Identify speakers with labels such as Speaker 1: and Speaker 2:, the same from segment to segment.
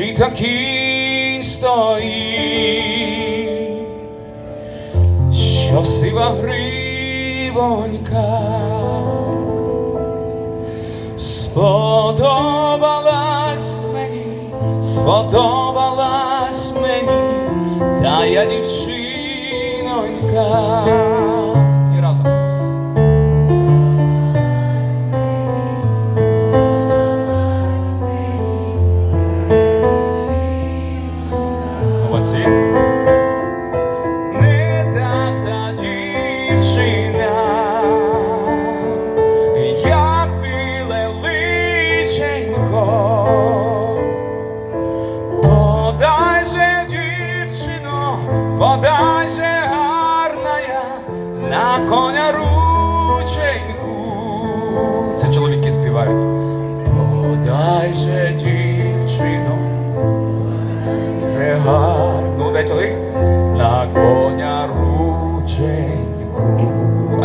Speaker 1: чи та стоїть, що сива гривонька сподобалась мені, сподобалась мені, та я дівчинонька. Молодці. Не так та дівчина, як біле личенько. Подай же, дівчино, подай же гарна я на коня рученьку. Це чоловіки співають. Подай же, дівчино,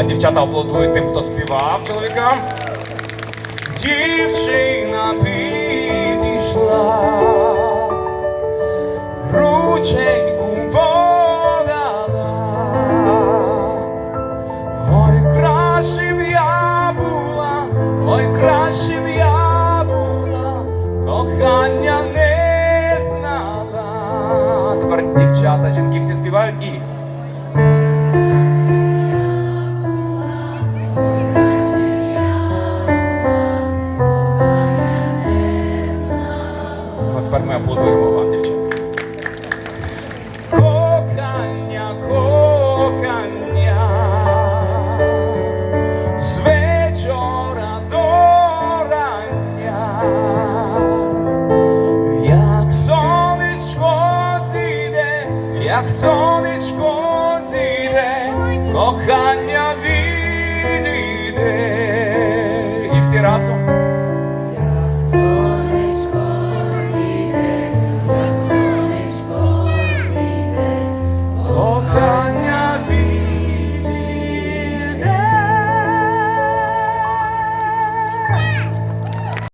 Speaker 1: дівчата аплодують тим, хто співав чоловікам. Дівчина підійшла, рученьку подала. Ой, краще б я була, ой, краще б я була, кохання не знала. Тепер дівчата, жінки всі співають і. Ми аплодуємо вам, дівчата. Кохання, кохання, з вечора як сонечко зійде, як сонечко зійде, кохання відійде. І всі разом.